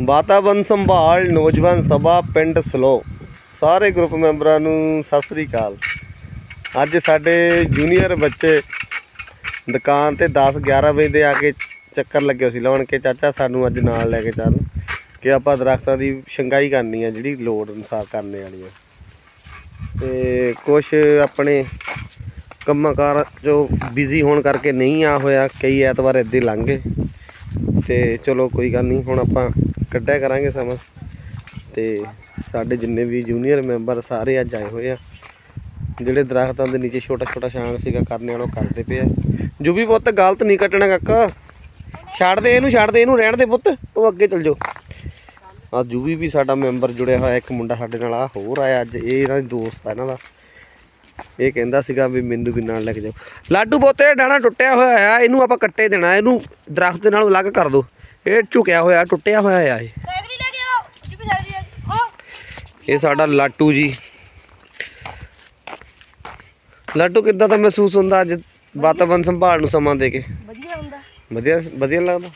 ਵਾਤਾਵਰਨ ਸੰਭਾਲ, ਨੌਜਵਾਨ ਸਭਾ, ਪਿੰਡ ਸਲੋ। ਸਾਰੇ ਗਰੁੱਪ ਮੈਂਬਰਾਂ ਨੂੰ ਸਤਿ ਸ੍ਰੀ ਅਕਾਲ। ਅੱਜ ਸਾਡੇ ਜੂਨੀਅਰ ਬੱਚੇ ਦੁਕਾਨ ਤੇ 10 11 ਵਜੇ ਦੇ ਆ ਕੇ ਚੱਕਰ ਲੱਗੇ ਸੀ। ਲਾਉਣ ਕੇ ਚਾਚਾ ਸਾਨੂੰ ਅੱਜ ਨਾਲ ਲੈ ਕੇ ਚੱਲ, ਕਿ ਆਪਾਂ ਦਰਖਤਾਂ ਦੀ ਛੰਗਾਈ ਕਰਨੀ ਆ, ਜਿਹੜੀ ਲੋੜ ਅਨੁਸਾਰ ਕਰਨੇ ਵਾਲੀ ਆ। ਤੇ ਕੁਝ ਆਪਣੇ ਕੰਮਾਂ ਕਾਰ ਜੋ ਬਿਜ਼ੀ ਹੋਣ ਕਰਕੇ ਨਹੀਂ ਆ ਹੋਇਆ, ਕਈ ਐਤਵਾਰ ਇੱਦਾਂ ਲੰਘ ਗਏ। ਤੇ ਚਲੋ ਕੋਈ ਗੱਲ ਨਹੀਂ, ਹੁਣ ਆਪਾਂ ਕੱਢਿਆ ਕਰਾਂਗੇ ਸਮਾਂ। ਤੇ ਸਾਡੇ ਜਿੰਨੇ ਵੀ ਜੂਨੀਅਰ ਮੈਂਬਰ ਸਾਰੇ ਅੱਜ ਆਏ ਹੋਏ ਆ। ਜਿਹੜੇ ਦਰਖਤਾਂ ਦੇ ਨੀਚੇ ਛੋਟਾ ਛੋਟਾ ਸ਼ਾਂਗ ਸੀਗਾ ਕਰਨੇ ਵਾਲੋ ਕਰਦੇ ਪਏ ਆ। ਜੋ ਵੀ ਪੁੱਤ, ਗਲਤ ਨਹੀਂ ਕੱਟਣਾ ਕਾਕਾ। ਛੱਡ ਦੇ ਇਹਨੂੰ, ਛੱਡ ਦੇ ਇਹਨੂੰ, ਰਹਿਣ ਦੇ ਪੁੱਤ। ਉਹ ਅੱਗੇ ਚੱਲ ਜਾਓ। ਆ ਜੂਵੀ ਵੀ ਸਾਡਾ ਮੈਂਬਰ ਜੁੜਿਆ ਹੋਇਆ, ਇੱਕ ਮੁੰਡਾ ਸਾਡੇ ਨਾਲ ਆ, ਹੋਰ ਆਇਆ ਅੱਜ। ਇਹ ਇਹਨਾਂ ਦੀ ਦੋਸਤ ਆ ਇਹਨਾਂ ਦਾ। ਇਹ ਕਹਿੰਦਾ ਸੀਗਾ ਵੀ ਮੈਨੂੰ ਵੀ ਨਾਲ ਲੈ ਕੇ ਜਾਓ। ਲਾਡੂ ਬੋਤੇ ਡਾਣਾ ਟੁੱਟਿਆ ਹੋਇਆ ਆ, ਇਹਨੂੰ ਆਪਾਂ ਕੱਟੇ ਦੇਣਾ। ਇਹਨੂੰ ਦਰਖਤ ਦੇ ਨਾਲ ਅਲੱਗ ਕਰ ਦਿਓ ਇਹ ਝੁਕਿਆ ਹੋਇਆ ਟੁੱਟਿਆ ਹੋਇਆ ਆ ਇਹ। ਇਹ ਸਾਡਾ ਲਾਟੂ ਜੀ। ਲਾਟੂ ਕਿੱਦਾਂ ਦਾ ਮਹਿਸੂਸ ਹੁੰਦਾ ਅੱਜ ਵਾਤਾਵਰਨ ਸੰਭਾਲ ਨੂੰ ਸਮਾਂ ਦੇ ਕੇ? ਵਧੀਆ ਹੁੰਦਾ। ਵਧੀਆ ਵਧੀਆ ਲੱਗਦਾ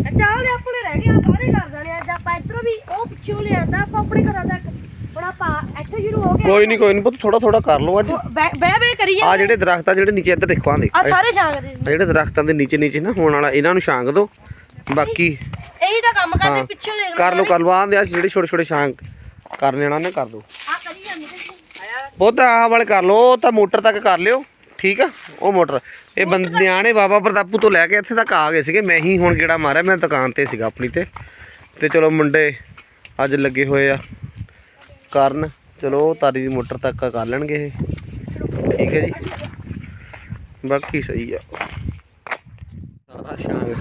ਅੱਛਾ ਉਹਲੇ ਆਪਣੇ ਰਹਿ ਗਏ ਆ ਸਾਰੇ ਕਰ ਦੇਣੇ ਅੱਜ ਆਪਾਂ ਇਧਰੋਂ ਵੀ ਉਹ ਪਿੱਛੋਂ ਲਿਆਂਦਾ ਆਪਾਂ ਆਪਣੇ ਘਰਾਂ ਤੱਕ। ਹੁਣ ਆਪਾਂ ਇੱਥੇ ਸ਼ੁਰੂ ਹੋ ਗਏ ਕੋਈ ਨਹੀਂ ਕੋਈ ਨਹੀਂ ਪੁੱਤ ਥੋੜਾ ਥੋੜਾ ਕਰ ਲਓ ਅੱਜ। ਬੈ ਬੈ ਕਰੀਏ ਆ ਜਿਹੜੇ ਦਰਖਤ ਆ ਜਿਹੜੇ ਨੀਚੇ ਇੱਧਰ ਦੇਖੋ ਆਂਦੇ ਆ ਸਾਰੇ ਛਾਂਗ ਦੇ ਆ ਜਿਹੜੇ ਦਰਖਤਾਂ ਦੇ ਨੀਚੇ ਨੀਚੇ ਨਾ ਹੋਣ ਵਾਲਾ ਇਹਨਾਂ ਨੂੰ ਛਾਂਗ ਦਿਓ ਬਾਕੀ ਇਹੀ ਤਾਂ ਕੰਮ ਕਰਦੇ ਪਿੱਛੋਂ ਦੇਖ ਕਰ ਲਓ ਕਰ ਲਓ। ਆਂਦੇ ਆ ਜਿਹੜੇ ਛੋਟੇ ਛੋਟੇ ਛਾਂਗ। ਕਰਨੇ ਉਹਨਾਂ ਨੇ ਕਰ ਦਿਓ ਆ ਕਰੀ ਜਾਂਦੇ ਬਹੁਤ ਆਹ ਵਾਲੇ ਕਰ ਲਓ ਤਾਂ ਮੋਟਰ ਤੱਕ ਕਰ ਲਿਓ ਠੀਕ ਆ? ਉਹ ਮੋਟਰ। ਇਹ ਬੰਦ ਨਿਆਣੇ ਬਾਬਾ ਪ੍ਰਤਾਪੂ ਤੋਂ ਲੈ ਕੇ ਇੱਥੇ ਤੱਕ ਆ ਗਏ ਸੀਗੇ। ਮੈਂ ਹੀ ਹੁਣ ਜਿਹੜਾ ਮਾਰਿਆ ਮੈਂ ਦੁਕਾਨ ਤੇ ਸੀਗਾ ਆਪਣੀ ਤੇ। ਤੇ ਚਲੋ ਮੁੰਡੇ ਅੱਜ ਲੱਗੇ ਹੋਏ ਆ। ਕਰਨ, ਚਲੋ ਉਹ ਤਾਰੀ ਦੀ ਮੋਟਰ ਤੱਕ ਕਰ ਲੈਣਗੇ ਇਹ। ਠੀਕ ਹੈ ਜੀ। ਬਾਕੀ ਸਹੀ ਆ। ਸਾਰਾ ਸ਼ਾਂਗ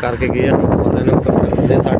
ਕਰਕੇ ਗਏ ਉਹਨਾਂ ਨੇ ਉੱਪਰ ਰੱਖਦੇ ਸਾਡੇ।